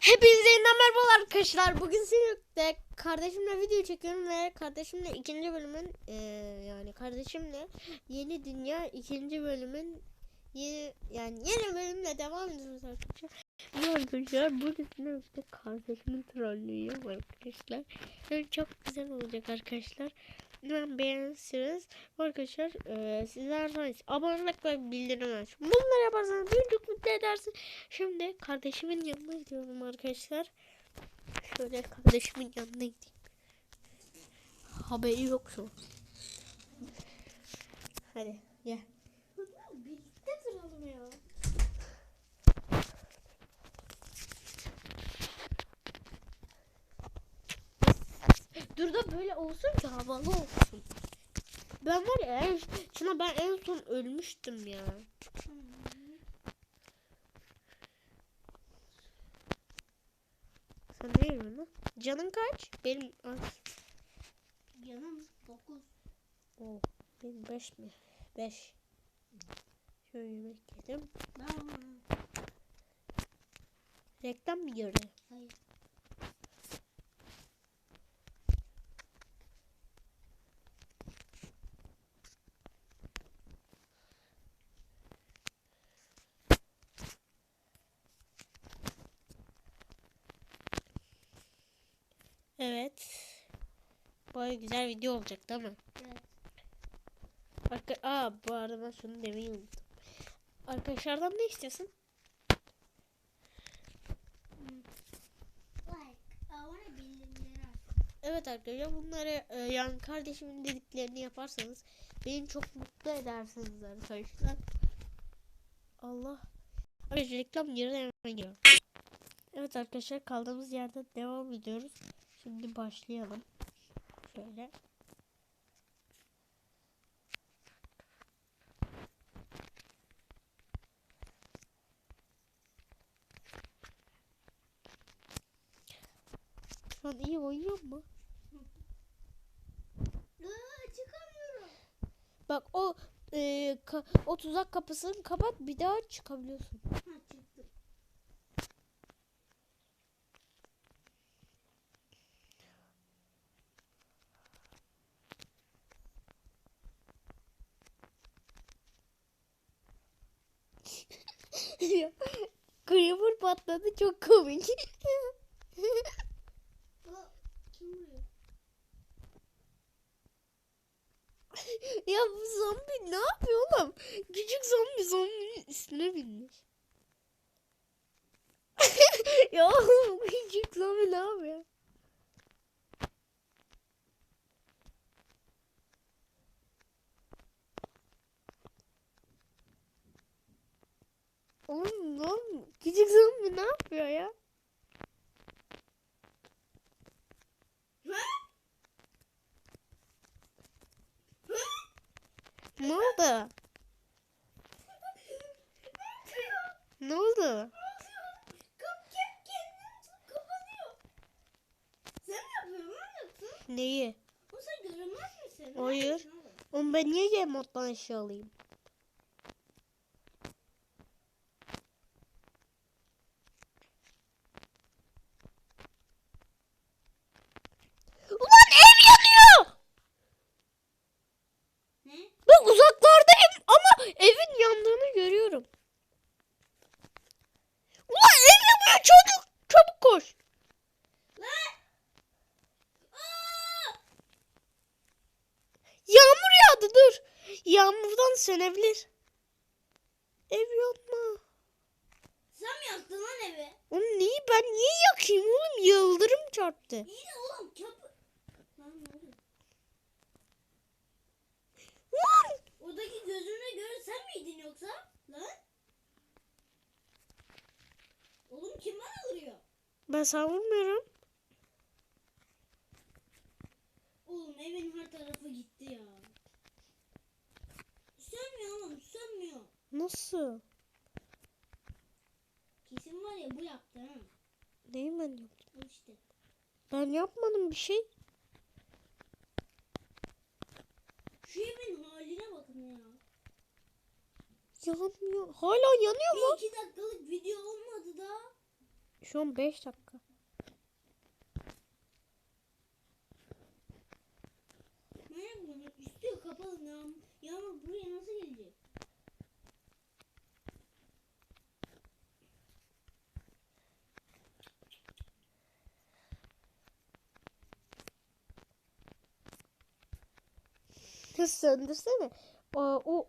Hepinize yeniden arkadaşlar. Bugün sizinle kardeşimle video çekiyorum ve kardeşimle ikinci bölümün eee, yani kardeşimle yeni dünya ikinci bölümün yeni yani yeni bölümle devam ediyoruz arkadaşlar. Bu arkadaşlar bugün işte kardeşimin trollüyor arkadaşlar. Yani çok güzel olacak arkadaşlar. Umarım beğenirsiniz. Arkadaşlar eee sizler sonra abonelik ve bildirim aç. Bunları yaparsanız çok mutlu edersiniz. Şimdi kardeşimin yanına gidiyorum arkadaşlar. Şöyle kardeşimin yanına gideyim. Haberi yok şu. Hadi gel. Birlikte duralım ya. Dur da böyle olsun ki havalı olsun. Ben var ya en, şuna ben en son ölmüştüm ya. Sen ne yiyorsun? Canın kaç? Benim az. Yanım 9. Oh, benim 5 mi? 5. Şöyle yemek yedim. Ben Reklam mı gördün? Hayır. Evet. Baya güzel video olacak değil mi? Evet. Arka Aa bu arada ben şunu demeyi unuttum. Arkadaşlardan ne istiyorsun? Evet arkadaşlar bunları e, yani kardeşimin dediklerini yaparsanız beni çok mutlu edersiniz arkadaşlar. Allah. Arkadaşlar reklam yerine hemen giriyor. Evet arkadaşlar kaldığımız yerden devam ediyoruz. Şimdi başlayalım. Şöyle. Şu an iyi oynuyor mu? Çıkamıyorum. Bak o e, o tuzak kapısını kapat bir daha çıkabiliyorsun. Ha Creeper patladı çok komik. Ya bu zombi ne yapıyor oğlum? Küçük zombi zombinin üstüne binmiş. ya oğlum küçük zombi ne yapıyor? Oğlum oğlum küçük zombi ne yapıyor ya? Ne oldu? Ne oldu? Neyi? O sen görünmez misin? Hayır. Oğlum ben niye game moddan eşya alayım? Ulan ev yanıyor! Ne? Ben uzaklardayım ama evin yandığını görüyorum. Ulan ev yanıyor çocuk! Çabuk koş! Lan! Aa! Yağmur yağdı dur. Yağmurdan sönebilir. Ev yanma. Sen mi yaktın lan evi? Oğlum neyi ben niye yakayım oğlum? Yıldırım çarptı. İyi de oğlum kapı. Lan! Oradaki gözüne göre sen miydin yoksa? Lan? Oğlum kim bana vuruyor? Ben sana vurmuyorum. Oğlum evin her tarafı gitti ya. Sönmüyor oğlum sönmüyor. Nasıl? Kesin var ya bu yaptı ha. Neyi ben yaptım? İşte. Ben yapmadım bir şey. Şu evin haline bakın ya. Yanmıyor. Hala yanıyor mu? Bir iki dakikalık video olmadı da. Şu an 5 dakika. Merak ediyorum. Üstü kapalı. Yağmur buraya nasıl gelecek? Kız söndürsene. O, o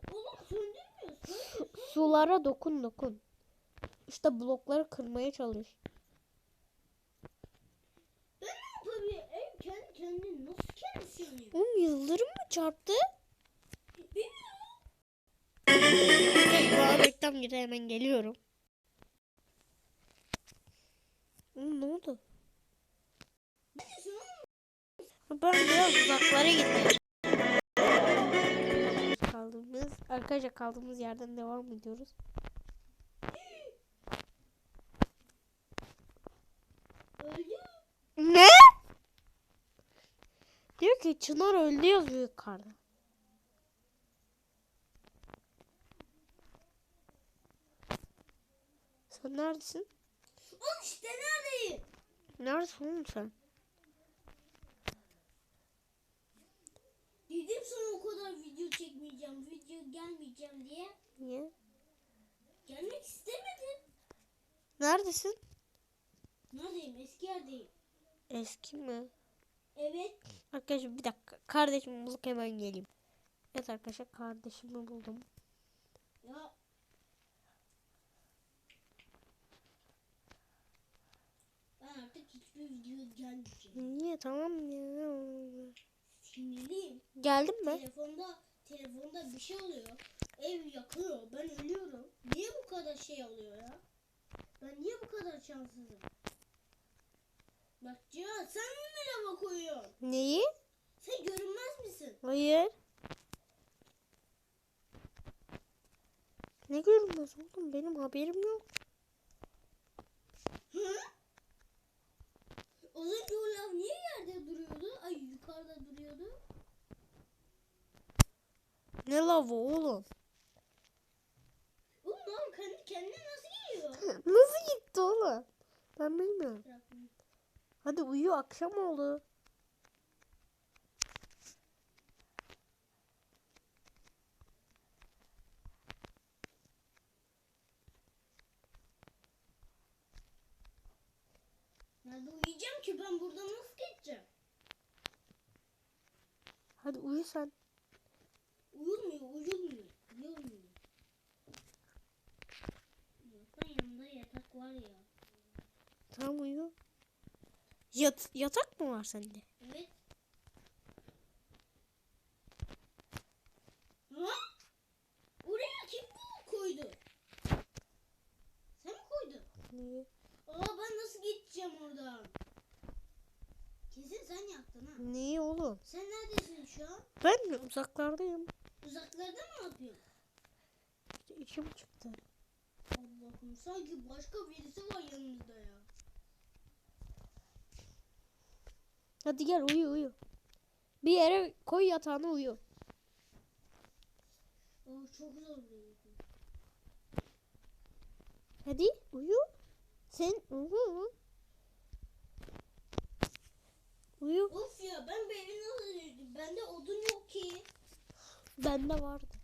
sulara dokun dokun. İşte blokları kırmaya çalış. Ben ne yapabilirim? Kendi kendine nasıl kendisi yanıyor? Oğlum yıldırım mı çarptı? An reklam girdi hemen geliyorum. Oğlum ne oldu? Ben biraz uzaklara gittim. Arkadaşlar kaldığımız yerden devam ediyoruz. Ne? Diyor ki Çınar öldü yazıyor yukarıda. Sen neredesin? Oğlum işte neredeyim? Neredesin oğlum sen? Dedim sana o kadar video çekmeyeceğim, video gelmeyeceğim diye. Niye? Gelmek istemedim. Neredesin? Neredeyim? Eski yerdeyim. Eski mi? Evet. Arkadaşlar bir dakika. Kardeşimi bulup hemen geleyim. Evet arkadaşlar kardeşimi buldum. Ya. Ben artık hiçbir video gelmeyeceğim. Niye tamam ya. Sinirliyim. Geldin mi? Telefonda telefonda bir şey oluyor. Ev yakıyor. Ben ölüyorum. Niye bu kadar şey oluyor ya? Ben niye bu kadar şanssızım? Bak Cihan sen mi lava koyuyorsun? Neyi? Sen görünmez misin? Hayır. Ne görünmez oğlum benim haberim yok. Hı? Az önce o lav niye yerde duruyordu? Ay yukarıda duruyordu. Ne lavı oğlum? Kendine nasıl geliyor? Nasıl gitti oğlum? Ben bilmiyorum. Hadi uyu akşam oldu. Nerede uyuyacağım ki ben burada nasıl geçeceğim? Hadi uyu sen. Uyulmuyor, uyulmuyor, uyulmuyor. Yoksa yanında yatak var ya. Tamam uyu. Yat yatak mı var sende? Evet. Ha? Oraya kim bu koydu? Sen mi koydun? Niye? Aa ben nasıl geçeceğim oradan? Kesin sen yaptın ha. Niye oğlum? Sen neredesin şu an? Ben uzaklardayım. Uzaklarda mı yapıyorsun? İşte iki buçukta. Allah'ım sanki başka birisi var yanımızda ya. Hadi gel uyu uyu. Bir yere koy yatağına uyu. Aa çok zor. Hadi uyu. Sen uyu. Uyu. Of ya ben bu evi nasıl düştüm? Bende odun yok ki. Bende vardı.